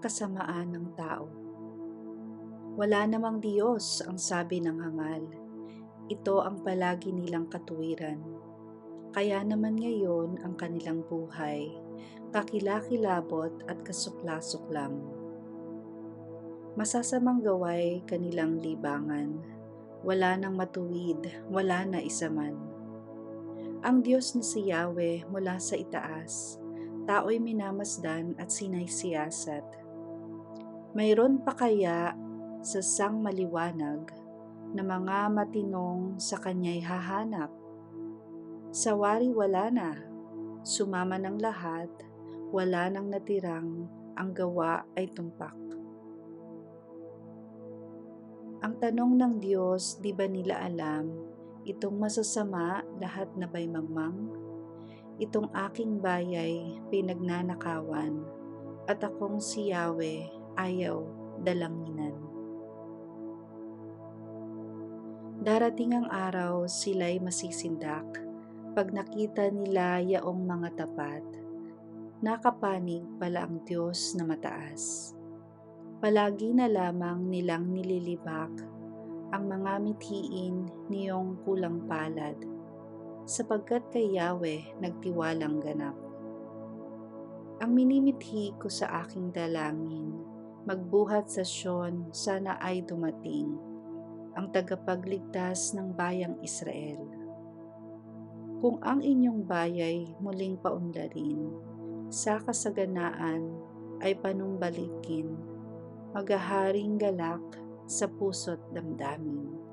kasamaan ng tao. Wala namang Diyos ang sabi ng hangal. Ito ang palagi nilang katuwiran. Kaya naman ngayon ang kanilang buhay, kakilakilabot at kasuklasuklam. Masasamang gaway kanilang libangan. Wala nang matuwid, wala na isa man. Ang Diyos na si Yahweh mula sa itaas, tao'y minamasdan at sinaysiyasat. Mayroon pa kaya sa sang maliwanag na mga matinong sa kanya'y hahanap? Sa wari wala na, sumama ng lahat, wala nang natirang, ang gawa ay tumpak. Ang tanong ng Diyos, di ba nila alam, itong masasama lahat na ba'y magmang? Itong aking bayay pinagnanakawan, at akong si Yahweh ayaw dalanginan. Darating ang araw sila'y masisindak, pag nakita nila yaong mga tapat, nakapanig pala ang Diyos na mataas. Palagi na lamang nilang nililibak ang mga mithiin niyong kulang palad, sapagkat kay Yahweh nagtiwalang ganap. Ang minimithi ko sa aking dalangin, magbuhat sa Sion, sana ay dumating, ang tagapagligtas ng bayang Israel. Kung ang inyong bayay muling paunlarin, sa kasaganaan ay panumbalikin, magaharing galak sa puso't damdamin.